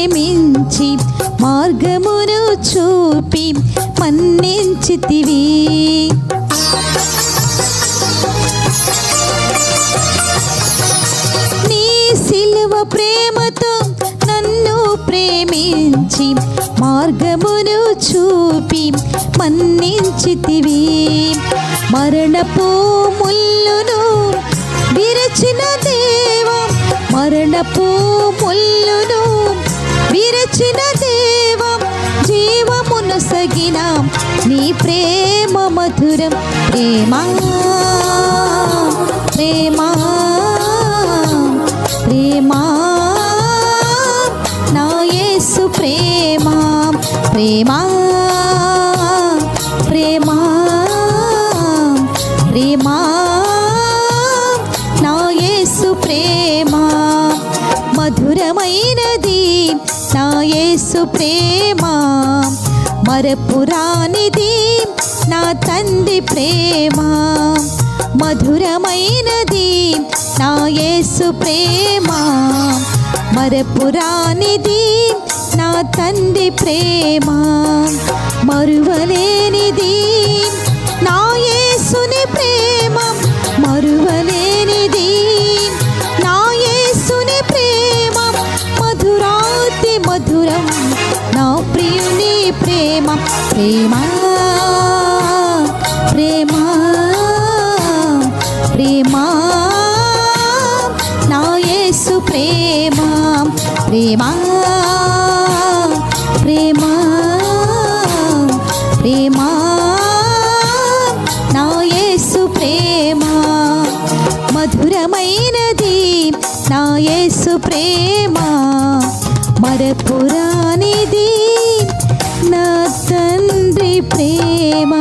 ప్రేమించి మార్గమును చూపి మన్నించితివి. నీ సిలువ ప్రేమతో నన్ను ప్రేమించి మార్గమును చూపి మన్నించితివి. మరణపు ముల్లును విరచిన దేవా మరణపు ముల్లును విరచిన దేవం జీవమును సగిన. నీ ప్రేమ మధురం ప్రేమా ప్రేమా ప్రేమా. నా యేసు ప్రేమా ప్రేమా. యేసు ప్రేమ మరపురానిది నా తండ్రి ప్రేమ. మధురమైనది నా యేసు ప్రేమ మరపురానిది నా తండ్రి ప్రేమ. మరువలేనిది నా ప్రియుని ప్రేమ ప్రేమ ప్రేమ ప్రేమ. నా యేసు ప్రేమ ప్రేమ ప్రేమ ప్రేమ. నా యేసు ప్రేమ మధురమైనది. నా యేసు ప్రేమ. మరపురానిది నా తండ్రి ప్రేమ.